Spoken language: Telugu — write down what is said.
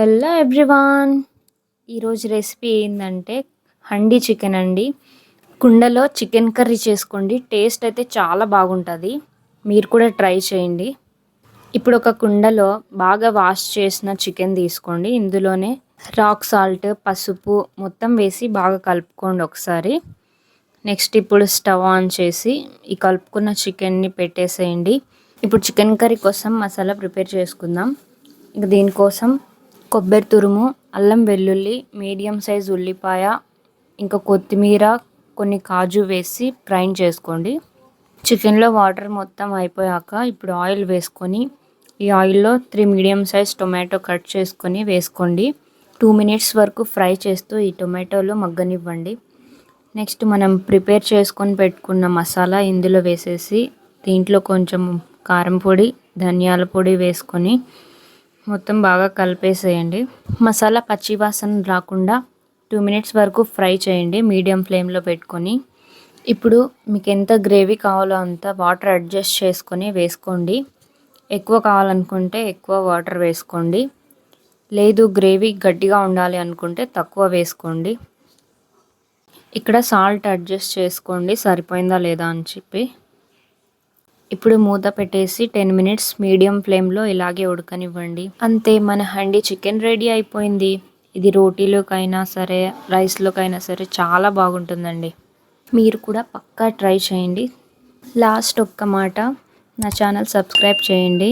Hello everyone. ఈరోజు రెసిపీ ఏంటంటే హండీ చికెన్ అండి. కుండలో చికెన్ కర్రీ చేసుకోండి. టేస్ట్ అయితే చాలా బాగుంటుంది. మీరు కూడా ట్రై చేయండి. ఇప్పుడు ఒక కుండలో బాగా వాష్ చేసిన చికెన్ తీసుకోండి. ఇందులోనే రాక్ సాల్ట్ పసుపు మొత్తం వేసి బాగా కలుపుకోండి ఒకసారి. నెక్స్ట్ ఇప్పుడు స్టవ్ ఆన్ చేసి ఈ కలుపుకున్న చికెన్ని పెట్టేసేయండి. ఇప్పుడు చికెన్ కర్రీ కోసం మసాలా ప్రిపేర్ చేసుకుందాం. ఇంక దీనికోసం కొబ్బరి తురుము అల్లం వెల్లుల్లి మీడియం సైజ్ ఉల్లిపాయ ఇంకా కొత్తిమీర కొన్ని కాజు వేసి గ్రైండ్ చేసుకోండి. చికెన్లో వాటర్ మొత్తం అయిపోయాక ఇప్పుడు ఆయిల్ వేసుకొని ఈ ఆయిల్లో three medium size tomato cut చేసుకొని వేసుకోండి. టూ మినిట్స్ వరకు ఫ్రై చేస్తూ ఈ టొమాటోలు మగ్గనివ్వండి. నెక్స్ట్ మనం ప్రిపేర్ చేసుకొని పెట్టుకున్న మసాలా ఇందులో వేసేసి దీంట్లో కొంచెం కారం పొడి ధనియాల పొడి వేసుకొని మొత్తం బాగా కలిపేసేయండి. మసాలా పచ్చివాసన రాకుండా టూ మినిట్స్ వరకు ఫ్రై చేయండి మీడియం ఫ్లేమ్లో పెట్టుకొని. ఇప్పుడు మీకు ఎంత గ్రేవీ కావాలో అంత వాటర్ అడ్జస్ట్ చేసుకొని వేసుకోండి. ఎక్కువ కావాలనుకుంటే ఎక్కువ వాటర్ వేసుకోండి. లేదు గ్రేవీ గట్టిగా ఉండాలి అనుకుంటే తక్కువ వేసుకోండి. ఇక్కడ సాల్ట్ అడ్జస్ట్ చేసుకోండి సరిపోయిందా లేదా అని చెప్పి. ఇప్పుడు మూత పెట్టేసి టెన్ మినిట్స్ మీడియం ఫ్లేమ్లో ఇలాగే ఉడకనివ్వండి. అంతే మన హండీ చికెన్ రెడీ అయిపోయింది. ఇది రోటీలోకైనా సరే రైస్లోకైనా సరే చాలా బాగుంటుందండి. మీరు కూడా పక్కా ట్రై చేయండి. లాస్ట్ ఒక్క మాట. నా ఛానల్ సబ్స్క్రైబ్ చేయండి.